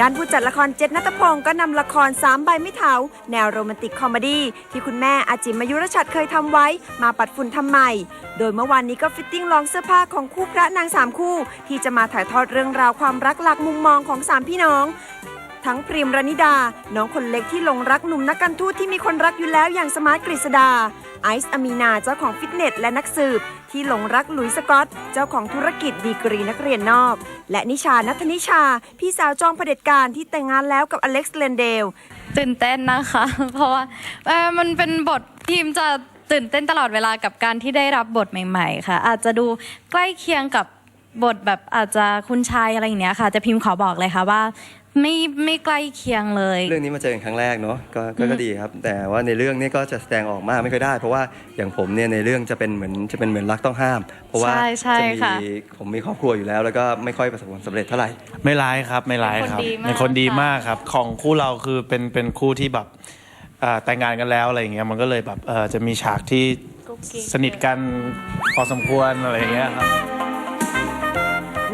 ด้านผู้จัดละครเจ็ดนัตพงศ์ก็นำละครสามใบไม่เถาแนวโรแมนติกคอมเมดี้ที่คุณแม่อาจิมมายุรชัดเคยทำไว้ มาปัดฝุ่นทำใหม่ โดยเมื่อวานนี้ก็ฟิตติ้งลองเสื้อผ้าของคู่พระนางสามคู่ ที่จะมาถ่ายทอดเรื่องราวความรักหลักมุมมองของสามพี่น้อง ทั้งพรีมรนิดา น้องคนเล็กที่หลงรักหนุ่มนักการทูตที่มีคนรักอยู่แล้วอย่างสมาร์ทกฤษดา ไอซ์อามีนาเจ้าของฟิตเนสและนักสืบ ที่หลงรักหลุยส์สกอต เจ้าของธุรกิจดีกรีนักเรียนนอก และนิชานัทนิชา พี่สาวจอมเผด็จการที่แต่งงานแล้วกับอเล็กซ์เลนเดล ตื่นเต้นนะคะ เพราะว่าเอ่อมันเป็นบททีมจะตื่นเต้นตลอดเวลากับการที่ได้รับบทใหม่ ๆ ค่ะ อาจจะดูใกล้เคียงกับบทแบบอาจจะคุณชายอะไรอย่างเนี้ยค่ะ จะพิมพ์ขอบอกเลยค่ะว่า ไม่ไม่ใกล้เคียงเลย เรื่องนี้มาเจอกันครั้งแรกเนาะก็ก็ก็ดีครับ แต่ว่าในเรื่องนี้ก็จะแสดงออกมากไม่ค่อยได้ เพราะว่าอย่างผมเนี่ยในเรื่องจะเป็นเหมือนจะเป็นเหมือนรักต้องห้าม เพราะว่าใช่ใช่จะค่ะ มีผมมีครอบครัวอยู่แล้ว แล้วก็ไม่ค่อยประสบความสำเร็จเท่าไหร่ ไม่ร้ายครับไม่ร้ายครับเป็นคนดีมากเป็นคนดีมากครับ ของคู่เราคือเป็นเป็นคู่ที่แบบเอ่อแต่งงานกันแล้วอะไรอย่างเงี้ยมันก็เลยแบบเอ่อจะมีฉากที่กุ๊กกิ๊กสนิทกันพอสมควรอะไรอย่างเงี้ยครับ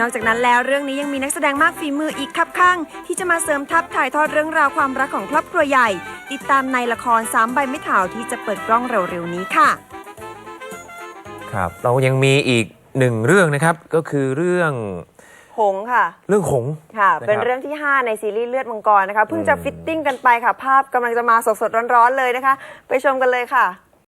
นอกจากนั้นแล้วเรื่องนี้ยังมีนักแสดงมากฝีมืออีกคับข้าง ที่จะมาเสริมทัพถ่ายทอดเรื่องราวความรักของครอบครัวใหญ่ ติดตามในละครสามใบไม่เถาที่จะเปิดกล้องเร็วๆนี้ค่ะ ครับ เรายังมีอีกหนึ่งเรื่องนะครับก็คือเรื่องหงค่ะ เรื่องหงส์ค่ะนะครับเป็นเรื่องที่ 5 ในซีรีส์เลือดมังกรนะคะเพิ่งจะอืมฟิตติ้งกันไปค่ะ ภาพกำลังจะมาสดๆร้อนๆเลยนะคะ ไปชมกันเลยค่ะ